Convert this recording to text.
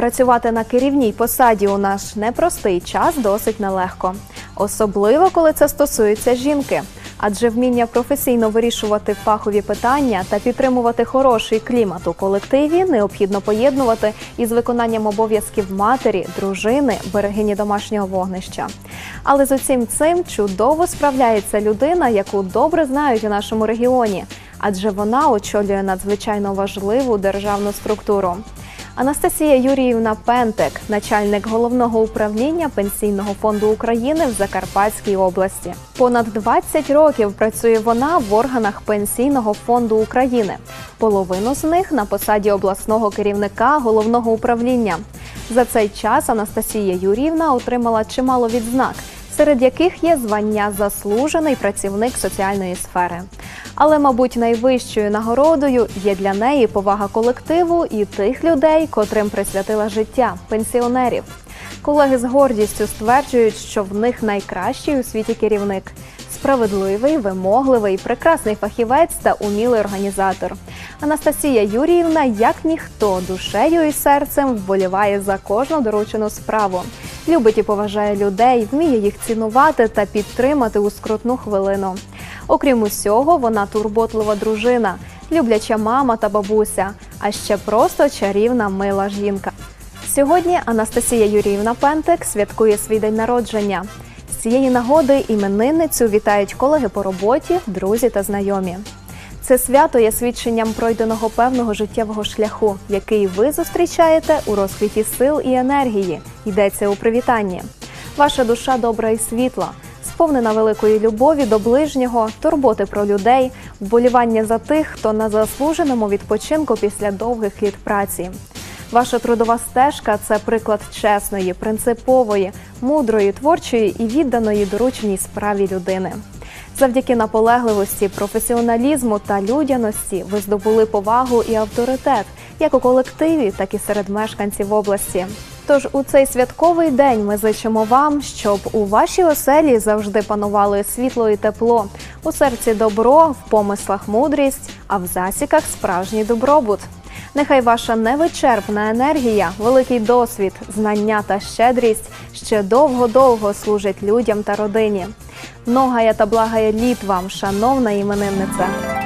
Працювати на керівній посаді у наш непростий час досить нелегко, особливо коли це стосується жінки. Адже вміння професійно вирішувати фахові питання та підтримувати хороший клімат у колективі необхідно поєднувати із виконанням обов'язків матері, дружини, берегині домашнього вогнища. Але з усім цим чудово справляється людина, яку добре знають у нашому регіоні, адже вона очолює надзвичайно важливу державну структуру. Анастасія Юріївна Пентек, начальник головного управління Пенсійного фонду України в Закарпатській області. Понад 20 років працює вона в органах Пенсійного фонду України. Половину з них на посаді обласного керівника головного управління. За цей час Анастасія Юріївна отримала чимало відзнак, серед яких є звання заслужений працівник соціальної сфери. Але, мабуть, найвищою нагородою є для неї повага колективу і тих людей, котрим присвятила життя пенсіонерів. Колеги з гордістю стверджують, що в них найкращий у світі керівник справедливий, вимогливий, прекрасний фахівець та умілий організатор. Анастасія Юріївна, як ніхто, душею і серцем вболіває за кожну доручену справу. Любить і поважає людей, вміє їх цінувати та підтримати у скрутну хвилину. Окрім усього, вона турботлива дружина, любляча мама та бабуся, а ще просто чарівна мила жінка. Сьогодні Анастасія Юріївна Пентек святкує свій день народження. З цієї нагоди іменинницю вітають колеги по роботі, друзі та знайомі. Це свято є свідченням пройденого певного життєвого шляху, який ви зустрічаєте у розквіті сил і енергії. Йдеться у привітанні. Ваша душа добра і світла, сповнена великої любові до ближнього, турботи про людей, вболівання за тих, хто на заслуженому відпочинку після довгих літ праці. Ваша трудова стежка це приклад чесної, принципової, мудрої, творчої і відданої дорученій справі людини. Завдяки наполегливості, професіоналізму та людяності ви здобули повагу і авторитет як у колективі, так і серед мешканців області. Тож у цей святковий день ми зичимо вам, щоб у вашій оселі завжди панували світло і тепло, у серці добро, в помислах мудрість, а в засіках справжній добробут. Нехай ваша невичерпна енергія, великий досвід, знання та щедрість ще довго-довго служать людям та родині. Многая та благая літ вам, шановна іменинниця!